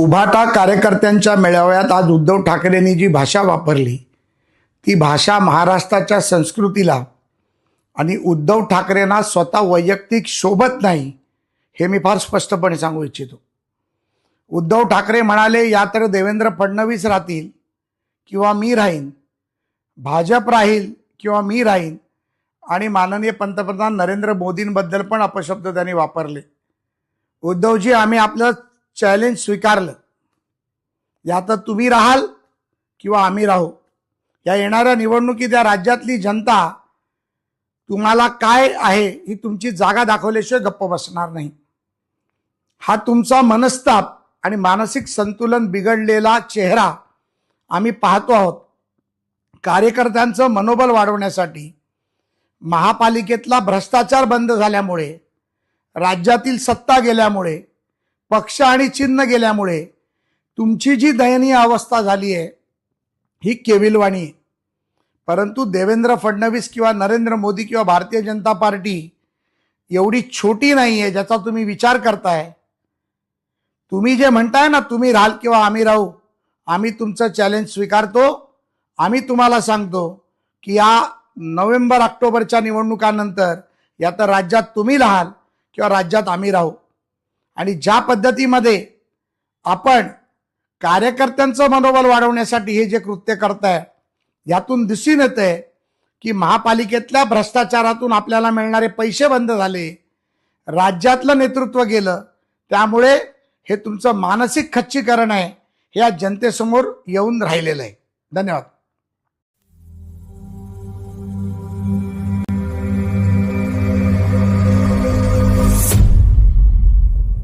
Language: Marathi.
उभाटा कार्यकर्त्यांच्या मेळाव्यात आज उद्धव ठाकरेंनी जी भाषा वापरली ती भाषा महाराष्ट्राच्या संस्कृतीला आणि उद्धव ठाकरेंना स्वतः वैयक्तिक शोभत नाही हे मी फार स्पष्टपणे सांगू इच्छितो. उद्धव ठाकरे म्हणाले या तर देवेंद्र फडणवीस राहतील किंवा मी राहीन भाजप राहील किंवा मी राहीन आणि माननीय पंतप्रधान नरेंद्र मोदींबद्दल पण अपशब्द त्यांनी वापरले. उद्धवजी आम्ही आपलं चॅलेंज स्वीकारलं. यात तुम्ही राहाल किंवा आम्ही राहू. या येणाऱ्या निवडणुकीत या राज्यातली जनता तुम्हाला काय आहे ही तुमची जागा दाखवल्याशिवाय गप्प बसणार नाही. हा तुमचा मनस्ताप आणि मानसिक संतुलन बिघडलेला चेहरा आम्ही पाहतो आहोत. कार्यकर्त्यांचं मनोबल वाढवण्यासाठी महापालिकेतला भ्रष्टाचार बंद झाल्यामुळे राज्यातील सत्ता गेल्यामुळे पक्ष आणि चिन्ह गेल्यामुळे तुमची जी दयनीय अवस्था झाली आहे ही केविलवाणी. आहे परंतु देवेंद्र फडणवीस किंवा नरेंद्र मोदी किंवा भारतीय जनता पार्टी एवढी छोटी नाही आहे ज्याचा तुम्ही विचार करताय. तुम्ही जे म्हणताय ना तुम्ही राहाल किंवा आम्ही राहू आम्ही तुमचं चॅलेंज स्वीकारतो. आम्ही तुम्हाला सांगतो की या नोव्हेंबर ऑक्टोबरच्या निवडणुकानंतर या तर राज्यात तुम्ही राहाल किंवा राज्यात आम्ही राहू. आणि ज्या पद्धतीमध्ये आपण कार्यकर्त्यांचं मनोबल वाढवण्यासाठी हे जे कृत्य करताय यातून दिसून येते की महापालिकेतल्या भ्रष्टाचारातून आपल्याला मिळणारे पैसे बंद झाले राज्यातलं नेतृत्व गेलं त्यामुळे हे तुमचं मानसिक खच्चीकरण आहे हे आज जनतेसमोर येऊन राहिलेलं आहे. धन्यवाद.